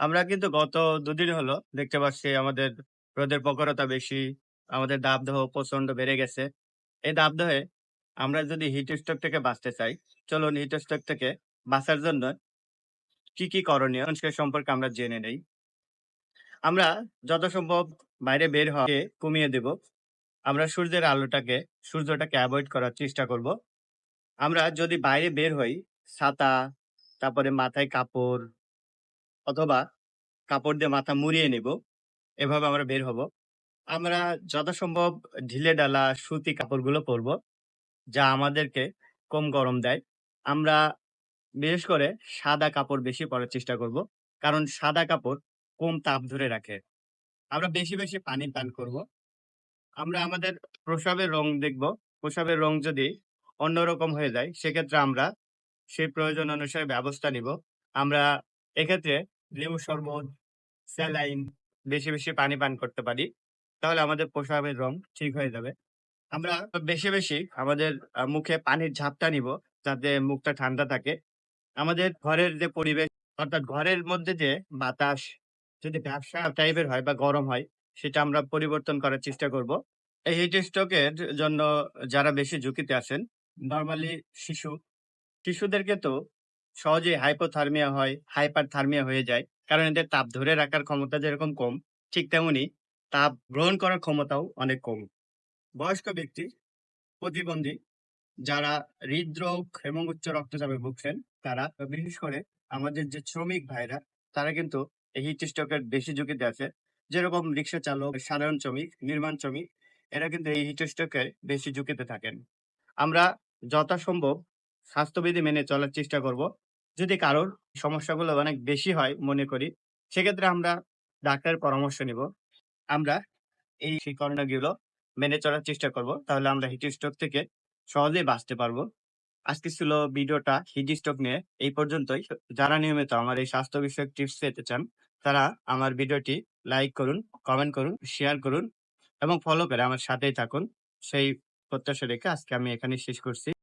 আমরা কিন্তু গত দুদিন হলো দেখতে পাচ্ছি আমাদের রোদের প্রখরতা বেশি, আমাদের দাবদাহ প্রচণ্ড বেড়ে গেছে। এই দাবদাহে আমরা যদি হিট স্ট্রোক থেকে বাঁচতে চাই, চলুন হিট স্ট্রোক থেকে বাঁচার জন্য কি, কি করণীয় সে সম্পর্কে আমরা জেনে নেই। আমরা যত সম্ভব বাইরে বের হওয়াকে কমিয়ে দেব। আমরা সূর্যের আলোটাকে সূর্যটাকে অ্যাভয়েড করার চেষ্টা করব। আমরা যদি বাইরে বের হই, ছাতা, তারপরে মাথায় কাপড় অথবা কাপড় দিয়ে মাথা মুড়িয়ে নেব। এভাবে আমরা বের হব। আমরা যথাসম্ভব ঢিলেঢালা সুতি কাপড়গুলো পরব। যা আমাদেরকে কম গরম দেয়। আমরা বিশেষ করে সাদা কাপড় বেশি পরার চেষ্টা করব। কারণ সাদা কাপড় কম তাপ ধরে রাখে। আমরা বেশি, বেশি পানি পান করব। আমরা আমাদের প্রস্রাবের রং দেখব। প্রসাবের রং যদি অন্যরকম হয়ে যায়, সেক্ষেত্রে আমরা সেই প্রয়োজন অনুসারে ব্যবস্থা নিব। আমরা এক্ষেত্রে লেবু শরবত, স্যালাইন, বেশি, বেশি পানি পান করতে পারি। তাহলে আমাদের প্রস্রাবের রং ঠিক হয়ে যাবে। আমরা বেশি, বেশি আমাদের মুখে পানির ঝাপটা নিব, যাতে মুখটা ঠান্ডা থাকে। আমাদের ঘরের যে পরিবেশ অর্থাৎ ঘরের মধ্যে যে বাতাস যদি ব্যবসা টাইপের হয় বা গরম হয়, সেটা আমরা পরিবর্তন করার চেষ্টা করব। এই হিট স্ট্রোকের জন্য যারা বেশি ঝুঁকিতে আছেন, নরমালি শিশু, শিশুদেরকে তো সহজেই হাইপোথার্মিয়া হয়, হাইপারথার্মিয়া হয়ে যায়। কারণ এদের তাপ ধরে রাখার ক্ষমতা যেরকম কম, ঠিক তেমনি তাপ গ্রহণ করার ক্ষমতাও অনেক কম। বয়স্ক ব্যক্তি, প্রতিবন্ধী, যারা হৃদরোগ এবং উচ্চ রক্তচাপে ভুগছেন, তারা বিশেষ করে আমাদের যে শ্রমিক ভাইরা, তারা কিন্তু এই হিট স্ট্রোকের বেশি ঝুঁকিতে আছে। যেরকম রিক্সা চালক, সাধারণ শ্রমিক, নির্মাণ শ্রমিক, এরা কিন্তু এই হিট স্ট্রোকের বেশি ঝুঁকিতে থাকেন। আমরা যথাসম্ভব স্বাস্থ্যবিধি মেনে চলার চেষ্টা করব। যদি কারোর সমস্যাগুলো অনেক বেশি হয় মনে করি, সেক্ষেত্রে আমরা ডাক্তারের পরামর্শ নিব। আমরা এই সেই মেনে চলার চেষ্টা করব। তাহলে আমরা হিট স্ট্রোক থেকে সহজেই বাঁচতে পারব। আজকে ছিল ভিডিওটা হিট স্ট্রোক নিয়ে এই পর্যন্তই। যারা নিয়মিত আমার এই স্বাস্থ্য বিষয়ক টিপস পেতে চান, তারা আমার ভিডিওটি লাইক করুন, কমেন্ট করুন, শেয়ার করুন এবং ফলো করে আমার সাথেই থাকুন। সেই প্রত্যাশা রেখে আজকে আমি এখানে শেষ করছি।